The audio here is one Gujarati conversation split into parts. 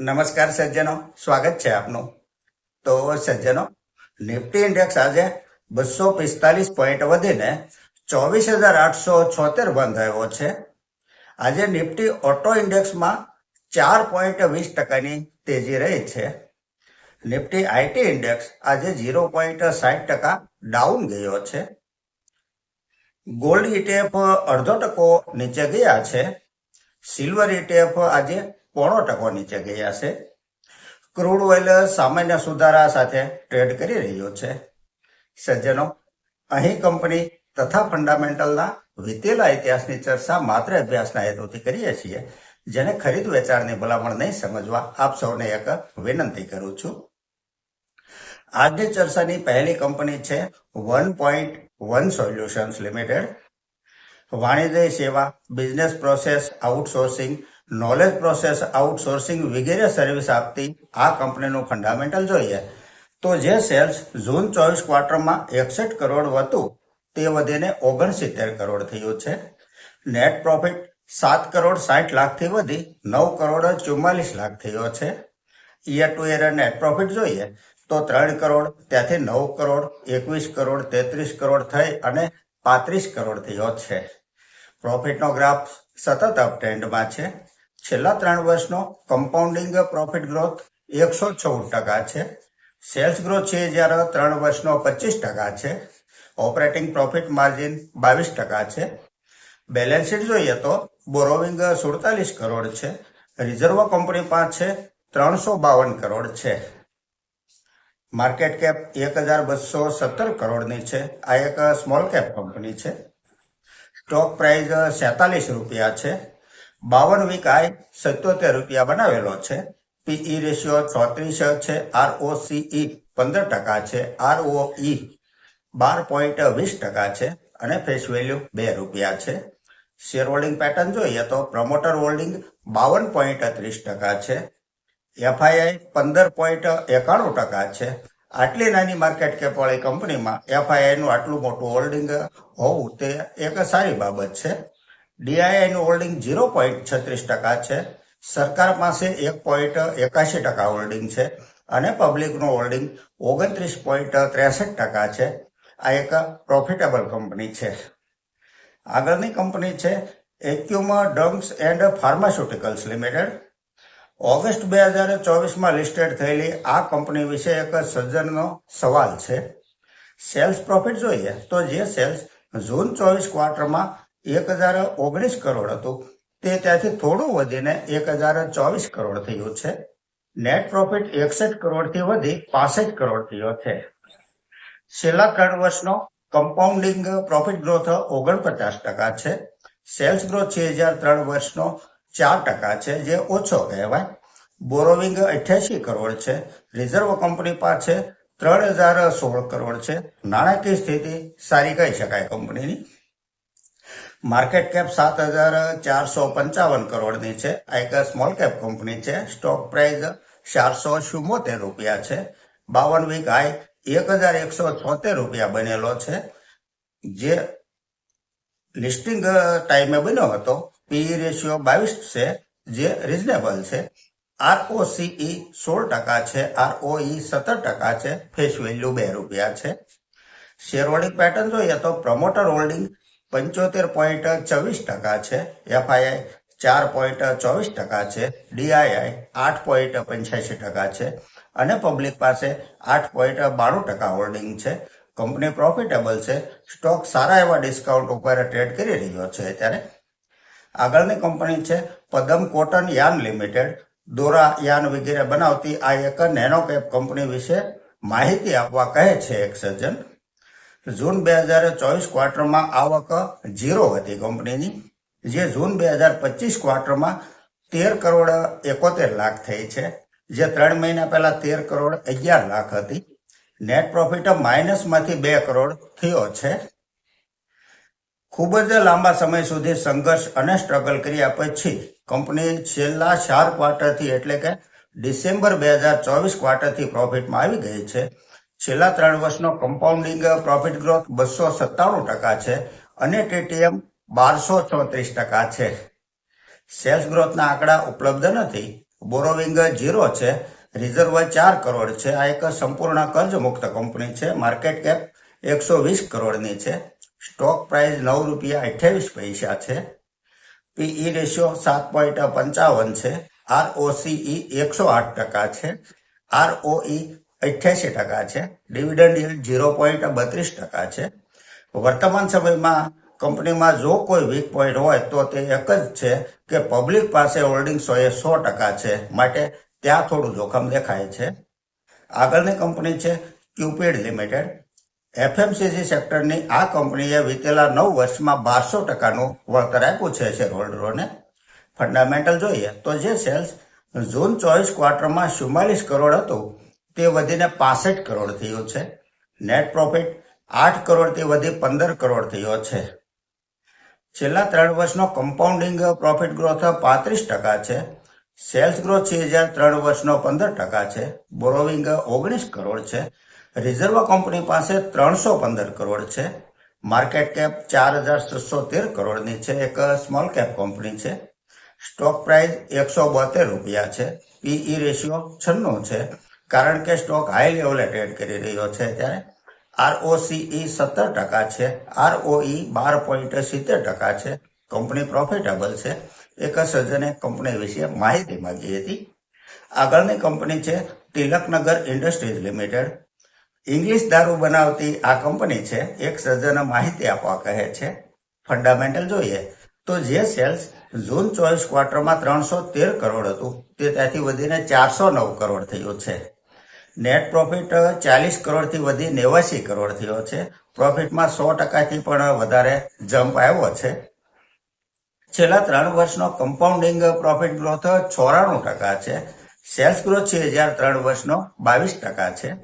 નમસ્કાર સજ્જનો, સ્વાગત છે આપનું. તો સજ્જનો, નિફ્ટી ઇન્ડેક્સ આજે બસો પિસ્તાલીસ પોઈન્ટ વધીને ચોવીસ હજાર આઠસો છોતેર બંધ આવ્યો છે. આજે નિફ્ટી ઓટો ઇન્ડેક્સમાં ચાર પોઈન્ટ વીસ ટકાની તેજી રહી છે. નિફ્ટી આઈટી ઇન્ડેક્સ આજે ઝીરો પોઈન્ટ સાઠ ટકા ડાઉન ગયો છે. ગોલ્ડ ઇટીએફ અડધો ટકો નીચે ગયા છે. સિલ્વર ઇટીએફ આજે પોણો ટકો નીચે ગયા છે. ક્રૂડ ઓઇલ સામાન્ય સુધારા સાથે ટ્રેડ કરી રહ્યો છે. સજ્જનો, અહીં કંપની તથા ફંડામેન્ટલના વીતેલા ઇતિહાસની ચર્ચા માત્ર અભ્યાસના હેતુથી કરીએ છીએ, જેને ખરીદ વેચાણની ભલામણ નહીં સમજવા આપ સૌને એક વિનંતી કરું છું. આજની ચર્ચાની પહેલી કંપની છે one point one solutions limited. વાણિજ્ય સેવા, business process, outsourcing knowledge process outsourcing વગેરે સર્વિસ આપતી આ કંપનીનું ફંડામેન્ટલ જોઈએ. તો જે સેલ્સ જૂન ચોવીસ ક્વાર્ટરમાં એકસઠ કરોડ હતું, તે વધીને ઓગણસિત્તેર કરોડ થયું છે. નેટ પ્રોફિટ સાત કરોડ સાઠ લાખથી વધી, નવ કરોડ ચુમ્માલીસ લાખ થયો છે. Year to year net profit જોઈએ, તો ત્રણ કરોડ, ત્યાંથી નવ કરોડ, એકવીસ કરોડ, તેત્રીસ કરોડ થઈ અને પાંત્રીસ કરોડ થયો છે. પ્રોફિટનો ગ્રાફ સતત અપટ્રેન્ડમાં છે. છેલ્લા ત્રણ વર્ષનો કમ્પાઉન્ડિંગ પ્રોફિટ ગ્રોથ એકસો ચૌદ ટકા છે. સેલ્સ ગ્રોથ છે જ્યારે ત્રણ વર્ષનો પચીસ ટકા છે. ઓપરેટિંગ પ્રોફિટ માર્જિન બાવીસ ટકા છે. બેલેન્સ શીટ જોઈએ તો બોરોવિંગ સુડતાલીસ કરોડ છે. રિઝર્વ કંપની પાસે ત્રણસો બાવન કરોડ છે. માર્કેટ કેપ એક હજાર બસો સત્તર કરોડની છે. આ એક સ્મોલ કેપ કંપની છે. સ્ટોક પ્રાઇસ સેતાલીસ રૂપિયા છે. બાવન વીક આઈ સત્યોતેર રૂપિયા બનાવેલો છે. પીઈ રેશિયો ચોત્રીસ છે. આરઓસીઈ પંદર ટકા છે. આરઓઈ બાર પોઈન્ટ વીસ ટકા છે અને ફેસ વેલ્યુ બે રૂપિયા છે. શેર હોલ્ડિંગ પેટર્ન જોઈએ તો પ્રમોટર હોલ્ડિંગ બાવન પોઈન્ટ ત્રીસ ટકા છે. એફઆઈઆઈ પંદર પોઈન્ટ એકાણું ટકા છે. આટલી નાની માર્કેટ કેપ વાળી કંપનીમાં એફઆઈઆઈનું આટલું મોટું હોલ્ડિંગ હોવું તે એક સારી બાબત છે. ડીઆઈઆઈ નું હોલ્ડિંગ ઝીરો પોઈન્ટ છત્રીસ ટકા છે. સરકાર પાસે એક પોઈન્ટ એકાશી ટકા હોલ્ડિંગ છે અને પબ્લિકનું હોલ્ડિંગ ઓગણત્રીસ પોઈન્ટ ત્રેસઠ ટકા છે. આ એક પ્રોફિટેબલ કંપની છે. આગળની કંપની છે Akums drugs and pharmaceuticals limited. August બે હજાર ચોવીસમાં લિસ્ટેડ થયેલી આ કંપની વિશે એક સજ્જનનો સવાલ છે. સેલ્સ પ્રોફિટ જોઈએ તો જે સેલ્સ જૂન ચોવીસ ક્વાર્ટરમાં એક હજાર ઓગણીસ કરોડ હતું. તે ત્યાંથી થોડું વધીને એક હજાર ચોવીસ કરોડ થયું છે. નેટ પ્રોફિટ એકસઠ કરોડથી વધી પાસઠ કરોડ થયો છે છેલ્લા ત્રણ વર્ષનો કમ્પાઉન્ડિંગ પ્રોફિટ ગ્રોથ ઓગણપચાસ ટકા છે. સેલ્સ ગ્રોથ છે હજાર ત્રણ વર્ષનો ચાર ટકા છે, જે ઓછો કહેવાય. બોરોવિંગ અઠ્યાસી કરોડ છે. રિઝર્વ કંપની પાસે ત્રણ હજાર સોળ કરોડ છે. નાણાકીય સ્થિતિ સારી કહી શકાય કંપનીની. માર્કેટ કેપ સાત હજાર ચારસો પંચાવન કરોડની છે. આ એક સ્મોલ કેપ કંપની છે. સ્ટોક પ્રાઇસ ચારસો ચુમ્મોતેર રૂપિયા છે. બાવન વીક હાઈ એક હજાર એકસો છોતેર રૂપિયા બનેલો છે. જે લિસ્ટિંગ ટાઈમે બન્યો હતો પીઈ રેશિયો બાવીસ છે, જે રિઝનેબલ છે. આરઓસીઈ સોળ ટકા છે, આરઓઈ સત્તર ટકા છે, ફેસ વેલ્યુ બે રૂપિયા છે. શેર હોલ્ડિંગ પેટર્ન જોઈએ તો પ્રમોટર હોલ્ડિંગ પંચોતેર પોઈન્ટ ચોવીસ ટકા છે, એફઆઈઆઈ ચાર પોઈન્ટ ચોવીસ ટકા છે, ડીઆઈઆઈ આઠ પોઈન્ટ પંચ્યાસી ટકા છે અને પબ્લિક પાસે આઠ પોઈન્ટ બાણું ટકા હોલ્ડિંગ છે. કંપની પ્રોફિટેબલ છે, સ્ટોક સારા એવા ડિસ્કાઉન્ટ ઉપર ટ્રેડ કરી રહ્યો છે અત્યારે આગળની કંપની છે, પદમ કોટન યાન લિમિટેડ. દોરા યાન વગેરે બનાવતી આ એક નેનો કેપ કંપની વિશે માહિતી આપવા કહે છે એક સજ્જન. જૂન બે હજાર ચોવીસ ક્વાર્ટરમાં આવક ઝીરો હતી કંપનીની, જે જૂન બે હજાર પચીસ ક્વાર્ટરમાં તેર કરોડ એકોતેર લાખ થઈ છે, જે ત્રણ મહિના પહેલા તેર કરોડ અગિયાર લાખ હતી. નેટ પ્રોફિટ માઇનસમાંથી બે કરોડ થયો છે. ખૂબ જ લાંબા સમય સુધી સંઘર્ષ અને સ્ટ્રગલ કર્યા પછી કંપની છેલ્લા ચાર ક્વાર્ટરથી એટલે કે ડિસેમ્બર બે હજાર ચોવીસ ક્વાર્ટરથી પ્રોફિટમાં આવી ગઈ છે. છેલ્લા ત્રણ વર્ષનો કમ્પાઉન્ડિંગ પ્રોફિટ ગ્રોથ બસો સત્તાણું ટકા છે અને ટીટીએમ બારસો ચોત્રીસ ટકા છે. સેલ્સ ગ્રોથના આંકડા ઉપલબ્ધ નથી. બોરોવિંગ ઝીરો છે. રિઝર્વ ચાર કરોડ છે. આ એક સંપૂર્ણ કર્જ મુક્ત કંપની છે. માર્કેટ કેપ એકસો વીસ કરોડની છે. સ્ટોક પ્રાઇસ નવ રૂપિયા અઠ્યાવીસ પૈસા છે. પીઈ રેશિયો સાત પોઈન્ટ પંચાવન છે. આરઓસીઈ એકસો આઠ ટકા છે. આરઓઈ અઠ્યાસી ટકા છે. ડિવિડન્ડ yield ઝીરો પોઈન્ટ બત્રીસ ટકા છે. વર્તમાન સમયમાં કંપનીમાં જો કોઈ વીક પોઈન્ટ હોય તો તે એક જ છે કે પબ્લિક પાસે હોલ્ડિંગ્સ એ સો ટકા છે માટે ત્યાં થોડું જોખમ દેખાય છે. આગળની કંપની છે ક્યુપીડ લિમિટેડ એફએમસીસી સેક્ટરની આ કંપનીએ વીતેલા નવ વર્ષમાં બારસો ટકાનું વળતર આપ્યું છે શેરહોલ્ડરોને ફંડામેન્ટલ જોઈએ તો જે સેલ્સ જૂન ચોવીસ ક્વાર્ટરમાં ચુમ્માલીસ કરોડ હતું તે વધીને પાસઠ કરોડ થયો છે. નેટ પ્રોફિટ આઠ કરોડથી વધી પંદર કરોડ થયો છે. છેલ્લા ત્રણ વર્ષનો કમ્પાઉન્ડિંગ પ્રોફિટ ગ્રોથ પાંત્રીસ ટકા છે. સેલ્સ ગ્રોથ છે હજાર ત્રણ વર્ષનો પંદર ટકા છે. બોરોવિંગ ઓગણીસ કરોડ છે. રિઝર્વ કંપની પાસે ત્રણસો પંદર કરોડ છે. માર્કેટ કેપ ચાર હજાર છસો તેર કરોડની છે. એક સ્મોલ કેપ કંપની છે. સ્ટોક પ્રાઇસ એકસો બોતેર રૂપિયા છે. પીઈ રેશિયો છન્નું છે. કારણ કે સ્ટોક હાઈ લેવલે ટ્રેડ કરી રહ્યો છે ત્યારે આરઓસીઈ સત્તર ટકા છે. આરઓઈ બાર પોઈન્ટ સિત્તેર ટકા છે. કંપની પ્રોફિટેબલ છે. એક સજ્જને કંપની વિશે માહિતી માંગી હતી. આગળની કંપની છે તિલકનગર ઇન્ડસ્ટ્રીઝ લિમિટેડ. ઇંગ્લિશ દારૂ બનાવતી આ કંપની છે, એક સજ્જને માહિતી આપવા કહે છે. ફંડામેન્ટલ જોઈએ તો જે સેલ્સ જૂન ચોવીસ ક્વાર્ટરમાં ત્રણસો તેર કરોડ હતું, તે ત્યાંથી વધીને ચારસો નવ કરોડ થયું છે. નેટ પ્રોફિટ ચાલીસ કરોડથી વધી નેવાસી કરોડ થયો છે. પ્રોફિટમાં સો ટકાથી પણ વધારે જમ્પ આવ્યો છે. છેલ્લા ત્રણ વર્ષનો કમ્પાઉન્ડિંગ પ્રોફિટ ગ્રોથ ચોરાણું ટકા છે. સેલ્સ ગ્રોથ છે હજાર ત્રણ વર્ષનો બાવીસ ટકા છે.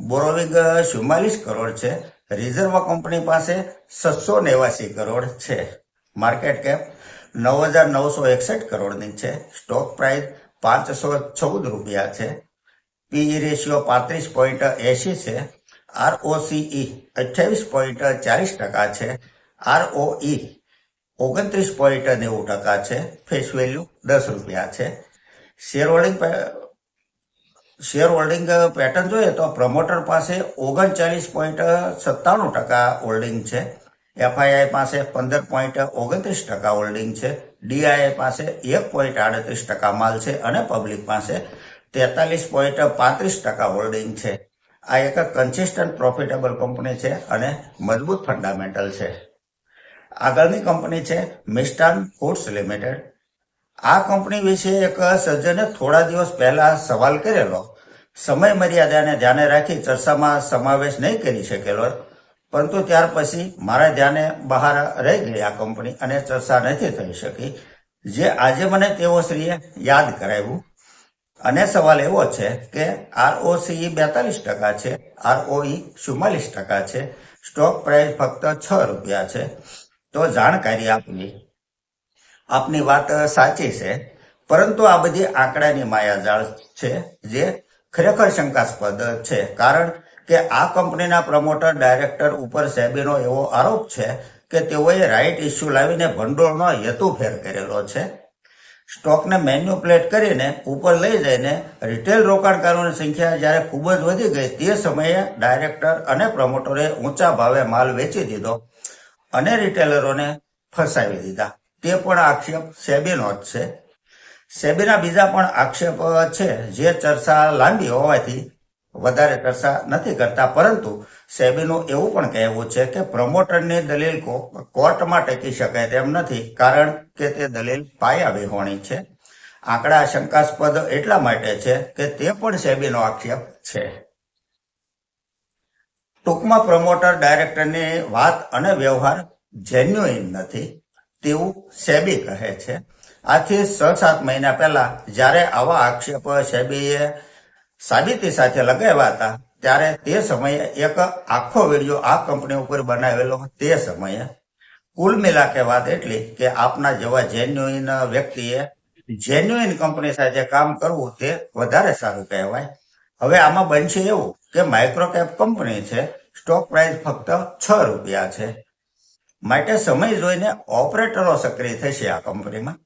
બોરોવિંગ ચુમ્માલીસ કરોડ છે. રિઝર્વ કંપની પાસે સત્સો નેવાસી કરોડ છે. માર્કેટ કેપ નવ હજાર નવસો એકસઠ કરોડની છે. સ્ટોક પ્રાઇસ પાંચસો ચૌદ રૂપિયા છે. પીઈ રેશિયો પાંત્રીસ પોઈન્ટ એસી છે. આરઓસીઈ અઠ્યાવીસ પોઈન્ટ ચાલીસ ટકા છે. આરઓઈ ઓગણત્રીસ પોઈન્ટ નેવું ટકા છે. ફેસ વેલ્યુ દસ રૂપિયા છે. Share holding share holding pattern જોઈએ તો પ્રમોટર પાસે ઓગણચાલીસ પોઈન્ટ સત્તાણું ટકા હોલ્ડિંગ છે. એફઆઈઆઈ પાસે પંદર પોઈન્ટ ઓગણત્રીસ ટકા હોલ્ડિંગ છે. ડીઆઈઆઈ પાસે એક પોઈન્ટ આડત્રીસ ટકા માલ છે અને પબ્લિક પાસે તેતાલીસ પોઈન્ટ પાંત્રીસ ટકા હોલ્ડિંગ છે. આ એક કન્સિસ્ટન્ટ પ્રોફિટેબલ કંપની છે અને મજબૂત ફંડામેન્ટલ છે. આગળની કંપની છે મિસ્ટાન ફૂડ્સ લિમિટેડ. આ કંપની વિશે એક સજ્જને થોડા દિવસ પહેલા સવાલ કરેલો. સમય મર્યાદાને ધ્યાને રાખી ચર્ચામાં સમાવેશ નહીં કરી શકેલો. પરંતુ ત્યાર પછી મારા ધ્યાને બહાર રહી ગઈ આ કંપની અને ચર્ચા નથી થઈ શકી. જે આજે મને તેઓ શ્રીએ યાદ કરાવ્યું. અને સવાલ એવો છે કે આરઓસી બેતાલીસ ટકા છે આરઓઈ ચુમ્માલીસ ટકા છે, સ્ટોક પ્રાઇસ ફક્ત છ રૂપિયા છે. તો જાણકારી આપવી આપની વાત સાચી છે, પરંતુ આ બધી આંકડાની માયાજાળ છે જે ખરેખર શંકાસ્પદ છે, કારણ કે આ કંપનીના પ્રમોટર, ડાયરેક્ટર ઉપર સેબીનો એવો આરોપ છે કે તેઓએ રાઇટ ઇસ્યુ લાવીને ભંડોળનો હેતુફેર કરેલો છે. સ્ટોકને મેન્યુપ્લેટ કરીને ઉપર લઈ જઈને રિટેલ રોકાણકારોની સંખ્યા જ્યારે ખૂબ જ વધી ગઈ તે સમયે ડાયરેક્ટર અને પ્રમોટરે ઊંચા ભાવે માલ વેચી દીધો અને રિટેલરોને ફસાવી દીધા. તે પણ આક્ષેપ સેબીનો જ છે. સેબીના બીજા પણ આક્ષેપ છે જે ચર્ચા લાંબી હોવાથી વધારે ચર્ચા નથી કરતા, પરંતુ સેબીનું એવું પણ કહેવું છે કે પ્રમોટરની દલીલ કોર્ટમાં ટેકી શકાય તેમ નથી, કારણ કે તે દલીલ પાયા વિહોણી છે. આંકડા શંકાસ્પદ એટલા માટે છે કે તે પણ સેબીનો આક્ષેપ છે. ટૂંકમાં પ્રમોટર ડાયરેક્ટરની વાત અને વ્યવહાર જેન્યુઇન નથી, તેવું સેબી કહે છે. આથી છ સાત મહિના પહેલા જ્યારે આવા આક્ષેપ સેબીએ સાબિતી સાથે લગાવ્યા હતા ત્યારે તે સમયે એક આખો વીડિયો આ કંપની ઉપર બનાવેલો તે સમયે કુલ મિલાકે વાત એટલી કે આપના જેવા જેન્યુઇન વ્યક્તિએ જેન્યુઇન કંપની સાથે કામ કરવું તે વધારે સારું કહેવાય. હવે આમાં બનશે એવું કે માઇક્રોકેપ કંપની છે સ્ટોક પ્રાઇસ ફક્ત છ રૂપિયા છે. માટે સમય જોઈને ઓપરેટરો સક્રિય થશે આ કંપનીમાં.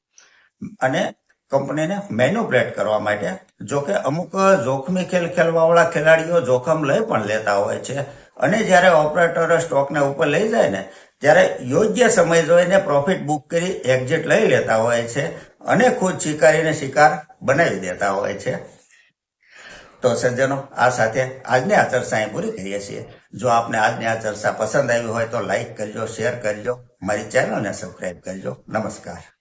અને કંપનીને મેન્યુપ્લેટ કરવા માટે, જોકે અમુક જોખમી ખેલ ખેલવાવાળા ખેલાડીઓ જોખમ લઈ પણ લેતા હોય છે. અને જ્યારે ઓપરેટર સ્ટોકને ઉપર લઈ જાય ને, ત્યારે યોગ્ય સમય જોઈને પ્રોફિટ બુક કરી એક્ઝિટ લઈ લેતા હોય છે અને ખુદ શિકારીને શિકાર બનાવી દેતા હોય છે. તો સજ્જનો, આ સાથે આજની આ ચર્ચા અહીં પૂરી કરીએ છીએ. જો આપને આજની આ ચર્ચા પસંદ આવી હોય તો લાઈક કરજો, શેર કરજો, મારી ચેનલને સબસ્ક્રાઈબ કરજો. નમસ્કાર.